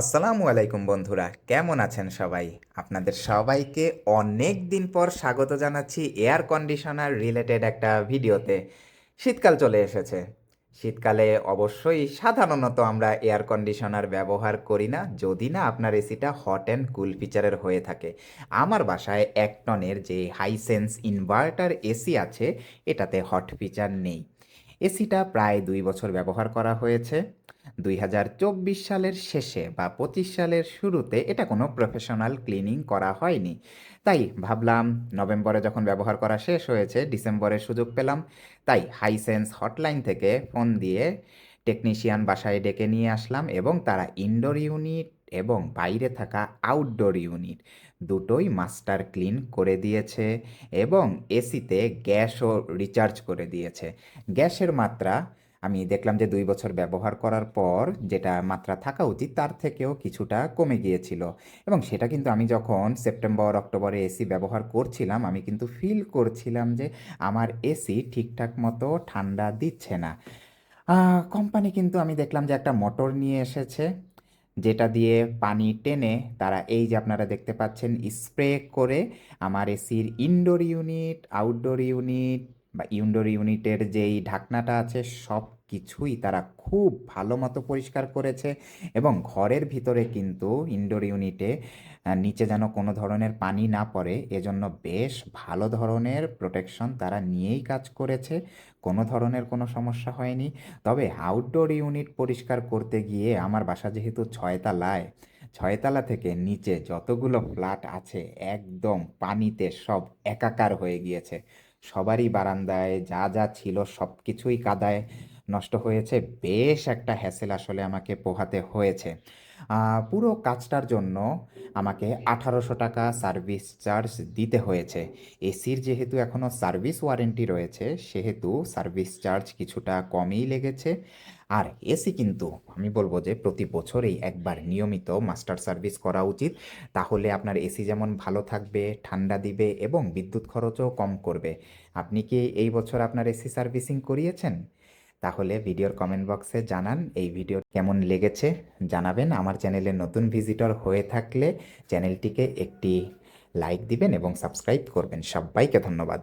আসসালামু আলাইকুম বন্ধুরা, কেমন আছেন সবাই? আপনাদের সবাইকে অনেক দিন পর স্বাগত জানাচ্ছি এয়ার কন্ডিশনার রিলেটেড একটা ভিডিওতে। শীতকাল চলে এসেছে। শীতকালে অবশ্যই সাধারণত আমরা এয়ার কন্ডিশনার ব্যবহার করি না, যদি না আপনার এসিটা হট অ্যান্ড কুল ফিচারের হয়ে থাকে। আমার বাসায় এক টনের যে হাইসেন্স ইনভার্টার এসি আছে, এটাতে হট ফিচার নেই। এসিটা প্রায় দুই বছর ব্যবহার করা হয়েছে। দুই হাজার চব্বিশ সালের শেষে বা পঁচিশ সালের শুরুতে এটা কোনো প্রফেশনাল ক্লিনিং করা হয়নি। তাই ভাবলাম, নভেম্বরে যখন ব্যবহার করা শেষ হয়েছে ডিসেম্বরে সুযোগ পেলাম। তাই হাইসেন্স হটলাইন থেকে ফোন দিয়ে টেকনিশিয়ান বাসায় ডেকে নিয়ে আসলাম এবং তারা ইনডোর ইউনিট এবং বাইরে থাকা আউটডোর ইউনিট দুটোই মাস্টার ক্লিন করে দিয়েছে এবং এসিতে গ্যাসও রিচার্জ করে দিয়েছে। গ্যাসের মাত্রা, আমি দেখলাম যে দুই বছর ব্যবহার করার পর যেটা মাত্রা থাকা উচিত তার থেকেও কিছুটা কমে গিয়েছিল এবং সেটা কিন্তু আমি যখন সেপ্টেম্বর, অক্টোবরে এসি ব্যবহার করছিলাম, আমি কিন্তু ফিল করছিলাম যে আমার এসি ঠিকঠাক মতো ঠান্ডা দিচ্ছে না। কোম্পানি কিন্তু আমি দেখলাম যে একটা মোটর নিয়ে এসেছে। যেটা দিয়ে পানি টেনে তারা এই যে আপনারা দেখতে পাচ্ছেন, স্প্রে করে আমার এসির ইনডোর ইউনিট আউটডোর ইউনিট বা ইনডোর ইউনিটের যেই ঢাকনাটা আছে, সব কিছুই তারা খুব ভালো মতো পরিষ্কার করেছে এবং ঘরের ভিতরে কিন্তু ইনডোর ইউনিটে নিচে যেন কোনো ধরনের পানি না পড়ে, এজন্য বেশ ভালো ধরনের প্রোটেকশন তারা নিয়েই কাজ করেছে। কোনো ধরনের কোনো সমস্যা হয়নি। তবে আউটডোর ইউনিট পরিষ্কার করতে গিয়ে আমার বাসা যেহেতু ছয়তলায়, ছয়তলা থেকে নিচে যতগুলো ফ্ল্যাট আছে, একদম পানিতে সব একাকার হয়ে গিয়েছে। সবারই বারান্দায় যা যা ছিল সব কিছুই কাদায়। নষ্ট হয়েছে, বেশ একটা হ্যাসেল আসলে আমাকে পোহাতে হয়েছে। পুরো কাজটার জন্য আমাকে আঠারোশো টাকা সার্ভিস চার্জ দিতে হয়েছে। এসির যেহেতু এখনও সার্ভিস ওয়ারেন্টি রয়েছে, সেহেতু সার্ভিস চার্জ কিছুটা কমই লেগেছে। আর এসি কিন্তু আমি বলব যে প্রতি বছরেই একবার নিয়মিত মাস্টার সার্ভিস করা উচিত। তাহলে আপনার এসি যেমন ভালো থাকবে, ঠান্ডা দিবে এবং বিদ্যুৎ খরচও কম করবে। আপনি কি এই বছর আপনার এসি সার্ভিসিং করিয়েছেন? তাহলে ভিডিওর কমেন্ট বক্সে জানান এই ভিডিও কেমন লেগেছে। জানাবেন। আমার চ্যানেলে নতুন ভিজিটর হয়ে থাকলে চ্যানেলটিকে একটি লাইক দিবেন এবং সাবস্ক্রাইব করবেন। সবাইকে ধন্যবাদ।